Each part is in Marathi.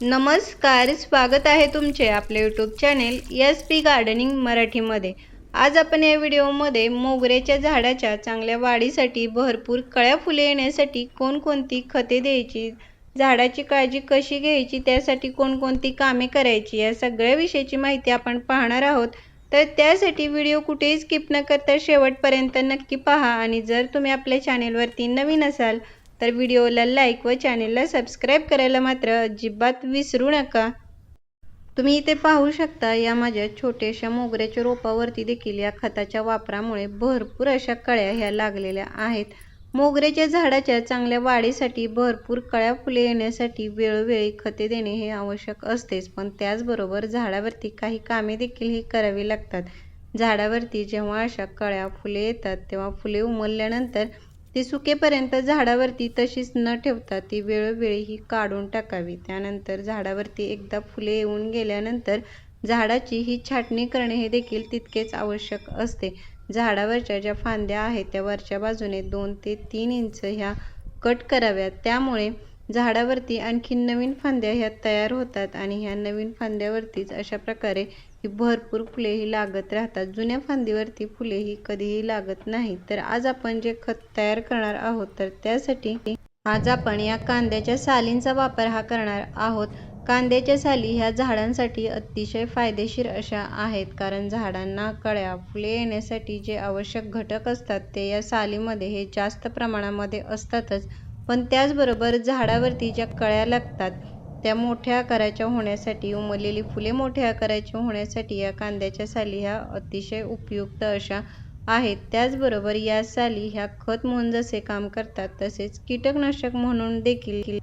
नमस्कार स्वागत आहे तुमचे आपले YouTube channel S P gardening मराठीमध्ये. आज आपण या व्हिडिओमध्ये मोगऱ्याच्या झाडाच्या चांगल्या वाढीसाठी भरपूर कळ्या फुले येण्यासाठी कोणकोणती खते द्यायची झाडाची काळजी कशी घ्यायची त्यासाठी कोणकोणती कामे करायची या सगळ्या विषयाची माहिती आपण पाहणार आहोत. तर त्यासाठी व्हिडिओ कुठेही स्किप न करता शेवटपर्यंत नक्की पहा आणि जर तुम्ही आपल्या चॅनेलवरती नवीन असाल तर व्हिडिओला लाईक व चॅनेलला सबस्क्राईब करायला मात्र अजिबात विसरू नका. तुम्ही इथे पाहू शकता या माझ्या छोट्याशा मोगऱ्याच्या रोपावरती देखील या खताच्या वापरामुळे भरपूर अशा कळ्या ह्या लागलेल्या आहेत. मोगऱ्याच्या झाडाच्या चांगल्या वाढीसाठी भरपूर कळ्या फुले येण्यासाठी वेळोवेळी खते देणे हे आवश्यक असतेच पण त्याचबरोबर झाडावरती काही कामे देखील ही करावी लागतात. झाडावरती जेव्हा अशा कळ्या फुले येतात तेव्हा फुले उमलल्यानंतर ती सुकेपर्यंत झाडावरती तशीच न ठेवता ती वेळोवेळी ही काढून टाकावी. त्यानंतर झाडावरती एकदा फुले येऊन गेल्यानंतर झाडाची ही छाटणी करणे हे देखील तितकेच आवश्यक असते. झाडावरच्या ज्या फांद्या आहेत त्या वरच्या बाजूने दोन ते तीन इंच ह्या कट कराव्यात. त्यामुळे झाडावरती आणखी नवीन फांद्या ह्या तयार होतात आणि ह्या नवीन फांद्यावरतीच अशा प्रकारे ही भरपूर फुलेही लागत राहतात. जुन्या फांदीवरती फुलेही कधीही लागत नाही. तर आज आपण जे खत तयार करणार आहोत तर त्यासाठी आज आपण या कांद्याच्या सालींचा वापर हा करणार आहोत. कांद्याच्या साली ह्या झाडांसाठी अतिशय फायदेशीर अशा आहेत कारण झाडांना कळ्या फुले येण्यासाठी जे आवश्यक घटक असतात ते या सालीमध्ये हे जास्त प्रमाणामध्ये असतातच. पण त्याचबरोबर झाडावरती ज्या कळ्या लागतात त्या मोठ्या आकाराच्या होण्यासाठी उमललेली फुले मोठ्या आकाराच्या होण्यासाठी या कांद्याच्या साली ह्या अतिशय उपयुक्त अशा आहेत. त्याचबरोबर या साली ह्या खत म्हणून जसे काम करतात तसेच कीटकनाशक म्हणून देखील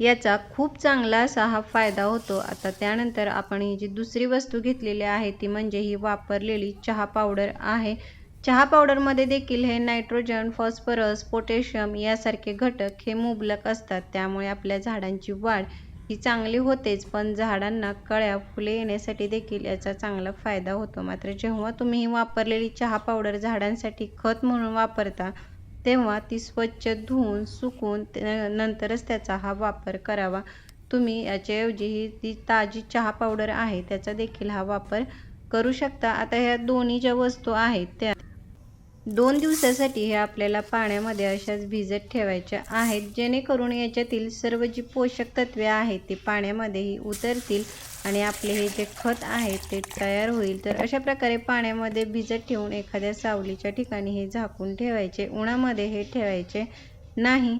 याचा खूप चांगला असा हा फायदा होतो. आता त्यानंतर आपण ही जी दुसरी वस्तू घेतलेली आहे ती म्हणजे ही वापरलेली चहा पावडर आहे. चहा पावडरमध्ये देखील हे नायट्रोजन फॉस्फरस पोटॅशियम यासारखे घटक हे मुबलक असतात. त्यामुळे आपल्या झाडांची वाढ ही चांगली होतेच पण झाडांना कळ्या फुले येण्यासाठी देखील याचा चांगला फायदा होतो. मात्र जेव्हा तुम्ही ही वापरलेली चहा पावडर झाडांसाठी खत म्हणून वापरता तेव्हा ती स्वच्छ धुवून सुकून नंतरच त्याचा हा वापर करावा. तुम्ही याच्याऐवजी ही ती ताजी चहा पावडर आहे त्याचा देखील हा वापर करू शकता. आता ह्या दोन्ही ज्या वस्तू आहेत त्या दोन दिवसासाठी हे आपल्याला पाण्यामध्ये अशाच भिजत ठेवायच्या आहेत जेणेकरून याच्यातील सर्व जी पोषक तत्वे आहेत ते पाण्यामध्येही उतरतील आणि आपले हे जे खत आहे ते तयार होईल. तर अशा प्रकारे पाण्यामध्ये भिजत ठेवून एखाद्या सावलीच्या ठिकाणी हे झाकून ठेवायचे उन्हामध्ये हे ठेवायचे नाही.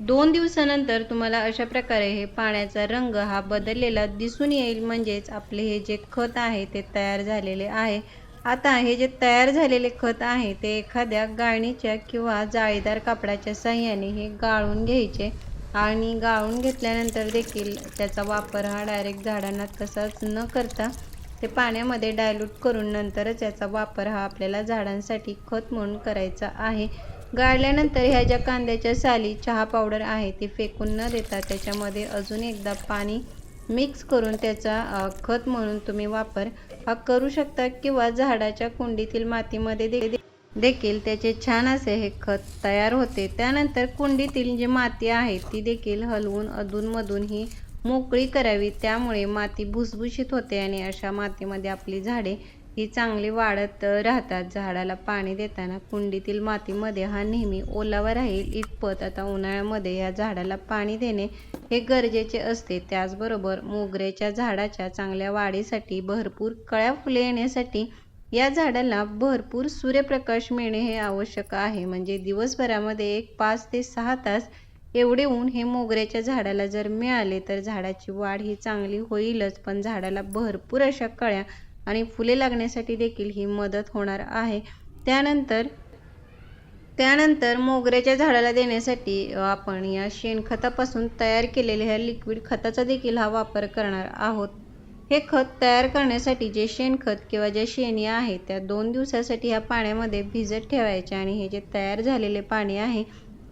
दोन दिवसानंतर तुम्हाला अशा प्रकारे हे पाण्याचा रंग हा बदललेला दिसून येईल म्हणजेच आपले हे जे खत आहे ते तयार झालेले आहे. आता हे जे तयार झालेले खत आहे ते एखाद्या गाळणीच्या किंवा जाळीदार कापडाच्या साह्याने हे गाळून घ्यायचे आणि गाळून घेतल्यानंतर देखील त्याचा वापर हा डायरेक्ट झाडांना तसाच न करता ते पाण्यामध्ये डायल्यूट करून नंतरच याचा वापर हा आपल्याला झाडांसाठी खत म्हणून करायचा आहे. गाळल्यानंतर ह्या ज्या कांद्याच्या साली चहा पावडर आहे ती फेकून न देता त्याच्यामध्ये अजून एकदा पाणी मिक्स करून त्याचा खत म्हणून तुम्ही वापर हा करू शकता किंवा झाडाच्या कुंडीतील मातीमध्ये देखील त्याचे छान असे हे खत तयार होते. त्यानंतर कुंडीतील जी माती आहे ती देखील हलवून अधूनमधून ही मोकळी करावी. त्यामुळे माती भुसभुशीत होते आणि अशा मातीमध्ये आपली झाडे ही चांगली वाढत राहतात. झाडाला पाणी देताना कुंडीतील मातीमध्ये हा नेहमी ओलावा राहील इतपत आता उन्हाळ्यामध्ये या झाडाला पाणी देणे हे गरजेचे असते. त्याचबरोबर मोगऱ्याच्या झाडाच्या चांगल्या वाढीसाठी भरपूर कळ्या फुले येण्यासाठी या झाडाला भरपूर सूर्यप्रकाश मिळणे हे आवश्यक आहे. म्हणजे दिवसभरामध्ये एक पाच ते सहा तास एवढे ऊन हे मोगऱ्याच्या झाडाला जर मिळाले तर झाडाची वाढ ही चांगली होईलच. पण झाडाला भरपूर अशा कळ्या आणि फुले लागण्यासाठी देखील ही मदत होणार आहे. त्यानंतर त्यानंतर मोगऱ्याच्या झाडाला देण्यासाठी आपण या शेणखतापासून तयार केलेल्या ह्या लिक्विड खताचा देखील हा वापर करणार आहोत. हे खत तयार करण्यासाठी जे शेणखत किंवा ज्या शेणी आहे त्या दोन दिवसासाठी ह्या पाण्यामध्ये भिजत ठेवायचे आणि हे जे तयार झालेले पाणी आहे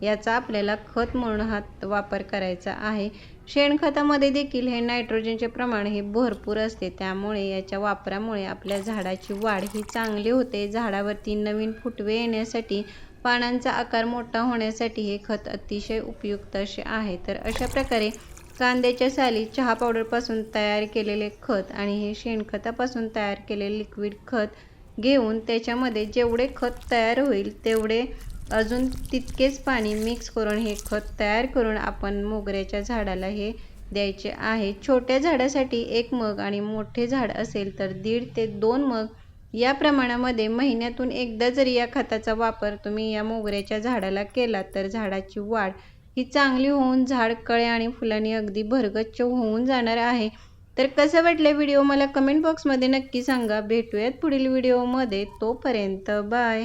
याचा आपल्याला खत म्हणून हा वापर करायचा आहे. शेणखतामध्ये देखील हे नायट्रोजनचे प्रमाण हे भरपूर असते. त्यामुळे याच्या वापरामुळे आपल्या झाडाची वाढ ही चांगली होते. झाडावरती नवीन फुटवे येण्यासाठी पानांचा आकार मोठा होण्यासाठी हे खत अतिशय उपयुक्त असे आहे. तर अशा प्रकारे कांद्याच्या साली चहा पावडरपासून तयार केलेले खत आणि हे शेणखतापासून तयार केलेले लिक्विड खत घेऊन त्याच्यामध्ये जेवढे खत तयार होईल तेवढे अजून तितकेच पाणी मिक्स करून हे खत तयार करून आपण मोगऱ्याच्या झाडाला हे द्यायचे आहे. छोट्या झाडासाठी एक मग आणि मोठे झाड असेल तर दीड ते दोन मग. या प्रमाणामध्ये महिन्यातून एकदा जरी या खताचा वापर तुम्ही या मोगऱ्याच्या झाडाला केला तर झाडाची वाढ ही चांगली होऊन झाड कळे आणि फुलांनी अगदी भरगच्च होऊन जाणार आहे. तर कसं वाटलं व्हिडिओ मला कमेंट बॉक्समध्ये नक्की सांगा. भेटूयात पुढील व्हिडिओमध्ये. तोपर्यंत बाय.